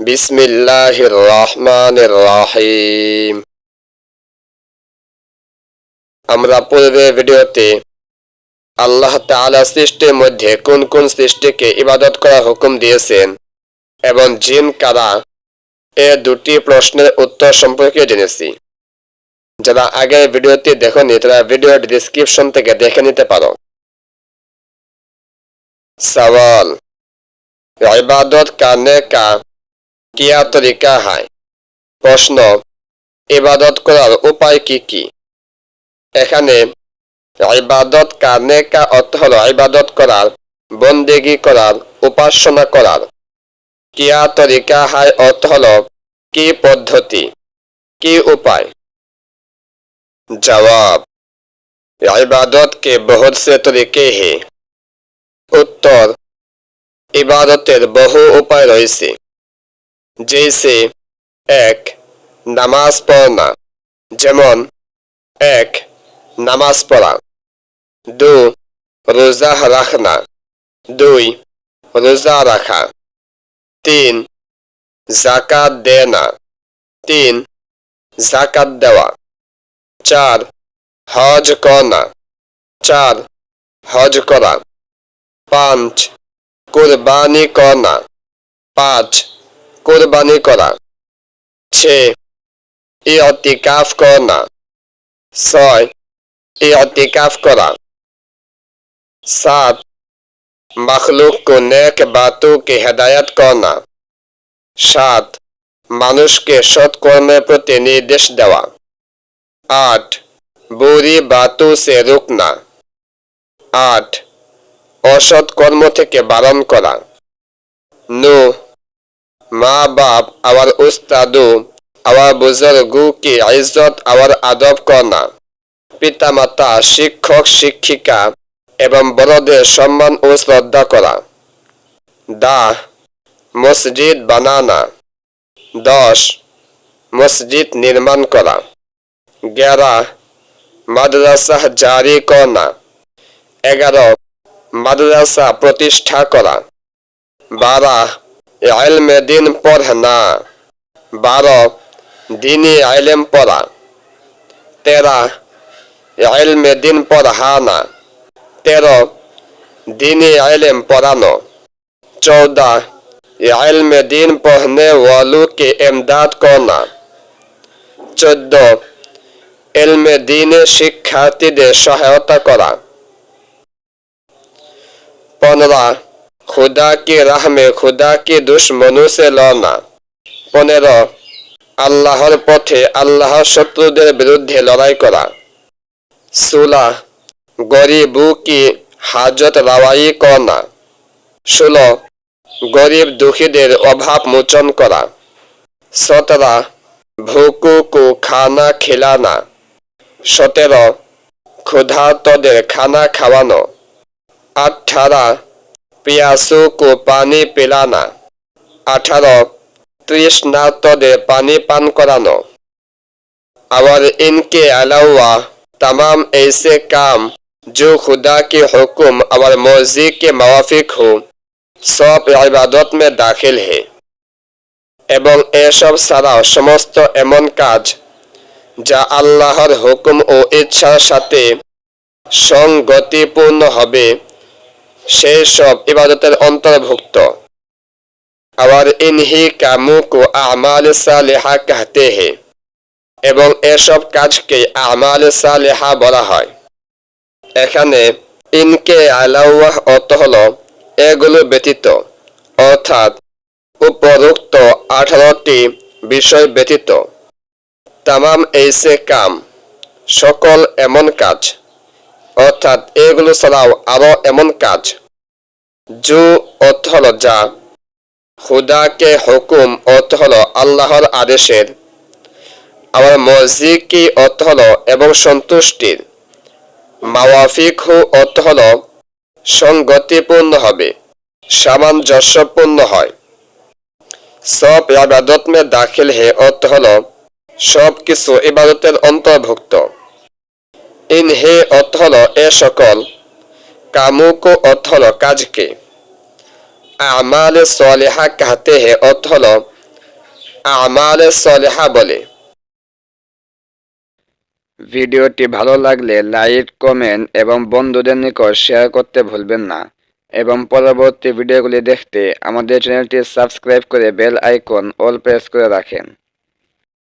بسم الله الرحمن الرحيم আমরা পূর্বে ভিডিওতে আল্লাহ তাআলা সৃষ্টির মধ্যে কোন কোন সৃষ্টিকে ইবাদত করার হুকুম দিয়েছেন এবং জিন কারা, এ দুটি প্রশ্নের উত্তর সম্পর্কে জেনেছি। যারা আগে ভিডিওটি দেখনি, তারা ভিডিও ডিসক্রিপশন থেকে দেখে নিতে পারো। সওয়াল, ইবাদত কানে কা কিয়া তরিকা হয় প্রশ্ন ইবাদত করার উপায় কি কি এখানে ইবাদত কারনে কা অর্থ হলো ইবাদত করার বন্দেগি করার উপাসনা করার কিয়া তরিকা হয় অর্থ হলো কি পদ্ধতি কি উপায় जवाब इबादत के बहुत से तरीके हैं উত্তর ইবাদতের বহু উপায় রয়েছে जैसे এক, নামাজ পড়না যেমন, এক, নামাজ পড়া। দু, রোজা রাখনা দুই, রোজা রাখা। তিন জাকাত দেনা তিন জাকাত দেওয়া। চার, হজ করনা চার, হজ করা। পাঁচ, কুরবানি করনা পাঁচ কোরবানি করা। ছে এ অতিকাফ করা। ছয় এ অতিকাফ করা। সাত মখলুক কো নেক বাতোঁ কে হেদায়ত করনা সাত, মানুষকে সৎকর্মের প্রতি নির্দেশ দেওয়া। আট, বুড়ি বাতু সে রুকনা। আট অসৎকর্ম থেকে বারণ করা। নো মা বাপ আবার উস্তাদু বুজুর্গু কি ইজ্জত আবার আদব করনা পিতামাতা, শিক্ষক, শিক্ষিকা এবং বড়দের সম্মান ও শ্রদ্ধা করা। দা মসজিদ বানানা। দশ, মসজিদ নির্মাণ করা। গ্যারা মাদ্রাসা জারি করনা এগারো, মাদ্রাসা প্রতিষ্ঠা করা। বারা এলমে দিন পড়ে না বারো দিনই আইলেম পড়া তেরা এলমে দিন পড়ানা তেরো দিনই আইলেম পড়ানো চৌদা এলমে দিন পড়নে ওয়ালুকে এমদাদ করনা চোদ্দ এলমে দিনে শিক্ষার্থীদের সহায়তা করা পনেরো खुदा की राह में खुदा की दुश्मनों से लड़ना পনেরো আল্লাহর পথে আল্লাহর শত্রুদের বিরুদ্ধে লড়াই করা ষোলা গরিবু কি হাজত রাওয়াই করনা ষোলো গরিব দুঃখীদের অভাব মোচন করা সতেরা ভুকু কু খানা খিলানা সতেরো ক্ষুধার্তদের খানা খাওয়ানো আঠারো পিয়াসু কু পানি পিলানা আঠারো তৃষ্ণার্তদের পানি পান করানো আবার ইনকে अलावा तमाम ऐसे काम जो खुदा के हुक्म और मर्जी के मवाफिक हो सब ইবাদত में দাখিল হে এবং এসব ছাড়াও সমস্ত এমন কাজ যা আল্লাহর হুকুম ও ইচ্ছার সাথে সংগতিপূর্ণ হবে সেই সব ইবাদতের অন্তর্ভুক্ত। আবার ইনহি কামু কো আমাল সালেহা কাহতে হে এবং এসব কাজকে আমাল সালেহা বলা হয়। এখানে ইনকে আলাউয়াহ অর্থ হল এগুলো ব্যতীত, অর্থাৎ উপরোক্ত আঠারোটি বিষয় ব্যতীত। তামাম এইসে কাম, সকল এমন কাজ অর্থাৎ এগুলো ছাড়াও আরও এমন কাজ। জু অর্থ হল যা। খুদাকে হুকুম অর্থ হল আল্লাহর আদেশের। আমার মসজিদ কি অর্থ হল এবং সন্তুষ্টির। মাওয়াফিক হু অর্থ হল সংগতিপূর্ণ হবে, সামঞ্জস্যপূর্ণ হয়। সব ইবাদত মে দাখিল হে অর্থ হল সব কিছু ইবাদতের অন্তর্ভুক্ত। ইন হে অর্থ এ সকল, কামুক অর্থ কাজকে। আমাল সলেহা কাহতে হে অর্থ হল আমাল সলেহা বলে। ভিডিওটি ভালো লাগলে লাইক, কমেন্ট এবং বন্ধুদের নিকট শেয়ার করতে ভুলবেন না। এবং পরবর্তী ভিডিওগুলি দেখতে আমাদের চ্যানেলটি সাবস্ক্রাইব করে বেল আইকন অল প্রেস করে রাখেন।